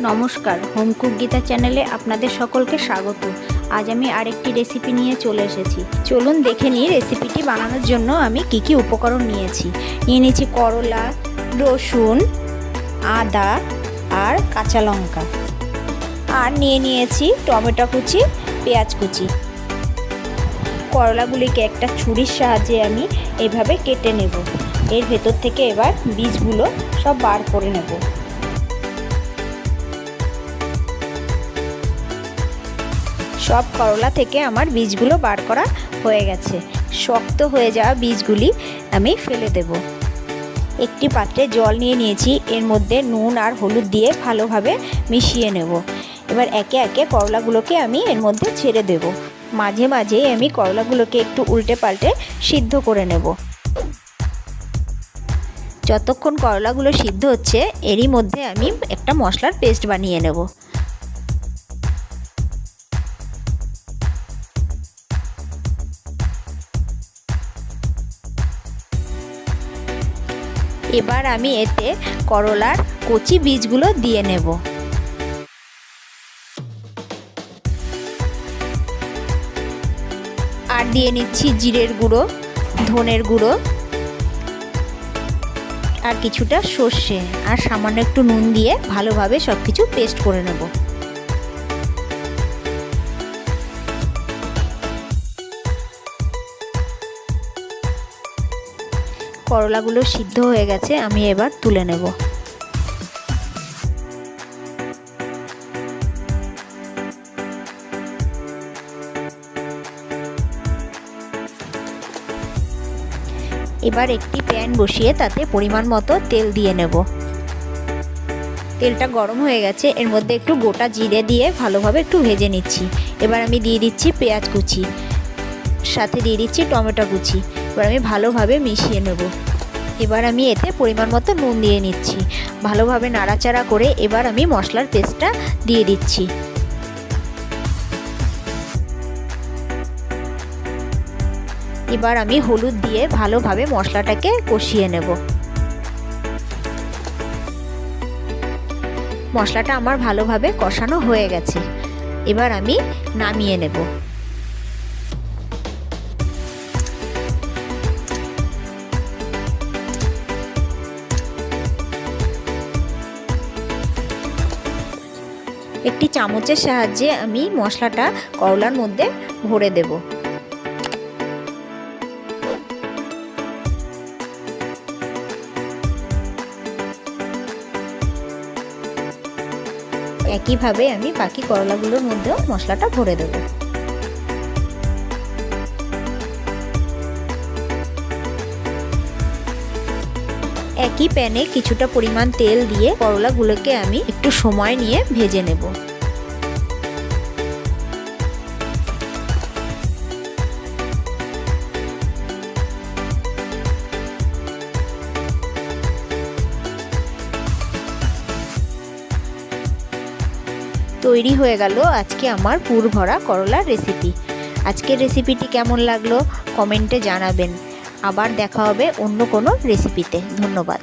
নমস্কার home cook Gita চ্যানেলে আপনাদের সকলকে স্বাগত। আজ আমি আরেকটি রেসিপি নিয়ে চলে এসেছি। চলুন দেখে নিই রেসিপিটি বানানোর জন্য আমি কি কি উপকরণ নিয়েছি। নিয়ে নিয়েছি করলা, রসুন, আদা আর কাঁচা লঙ্কা। আর নিয়ে নিয়েছি টমেটো কুচি, পেঁয়াজ কুচি। করলাগুলিকে একটা ছুরির সাহায্যে আমি এইভাবে কেটে নেব। এর ভেতর থেকে এবার বীজগুলো সব বার করে নেব। সব করলা থেকে আমার বীজগুলো বার করা হয়ে গেছে। শক্ত হয়ে যাওয়া বীজগুলি আমি ফেলে দেব। একটি পাত্রে জল নিয়ে নিয়েছি, এর মধ্যে নুন আর হলুদ দিয়ে ভালোভাবে মিশিয়ে নেব। এবার একে একে করলাগুলোকে আমি এর মধ্যে ছেড়ে দেব। মাঝে মাঝে আমি করলাগুলোকে একটু উল্টে পাল্টে সিদ্ধ করে নেব। যতক্ষণ করলাগুলো সিদ্ধ হচ্ছে, এরই মধ্যে আমি একটা মশলার পেস্ট বানিয়ে নেব। এবার আমি এতে করলার কচি বীজগুলো দিয়ে নেব। আর দিয়ে নিচ্ছি জিরের গুঁড়ো, ধনের গুঁড়ো আর কিছুটা সর্ষে। আর সামান্য একটু নুন দিয়ে ভালোভাবে সব কিছু পেস্ট করে নেব। করলাগুলো সিদ্ধ হয়ে গেছে, আমি এবার তুলে নেব। এবার একটি প্যান বসিয়ে তাতে পরিমাণ মতো তেল দিয়ে নেব। তেলটা গরম হয়ে গেছে, এর মধ্যে একটু গোটা জিরে দিয়ে ভালোভাবে একটু ভেজে নিচ্ছি। এবার আমি দিয়ে দিচ্ছি পেঁয়াজ কুচি, সাথে দিয়ে দিচ্ছি টমেটো কুচি। এবার আমি ভালোভাবে মিশিয়ে নেব। এবার আমি এতে পরিমাণ মতো নুন দিয়ে নিচ্ছি। ভালোভাবে নাড়াচাড়া করে এবার আমি মশলার পেস্টটা দিয়ে দিচ্ছি। এবার আমি হলুদ দিয়ে ভালোভাবে মশলাটাকে কষিয়ে নেব। মশলাটা আমার ভালোভাবে কষানো হয়ে গেছে। এবার আমি নামিয়ে নেব। একটি চামচের সাহায্যে আমি মশলাটা করলার মধ্যে ভরে দেব। একইভাবে আমি বাকি করলাগুলোর মধ্যেও মশলাটা ভরে দেবো। একই প্যানে কিছুটা পরিমাণ তেল দিয়ে করলাগুলোকে আমি একটু সময় নিয়ে ভেজে নেব। তৈরি হয়ে গেল আজকে আমার পুর ভরা করলার রেসিপি আজকের রেসিপিটি কেমন লাগল? কমেন্টে জানাবেন। আবার দেখা হবে অন্য কোনো রেসিপিতে ধন্যবাদ।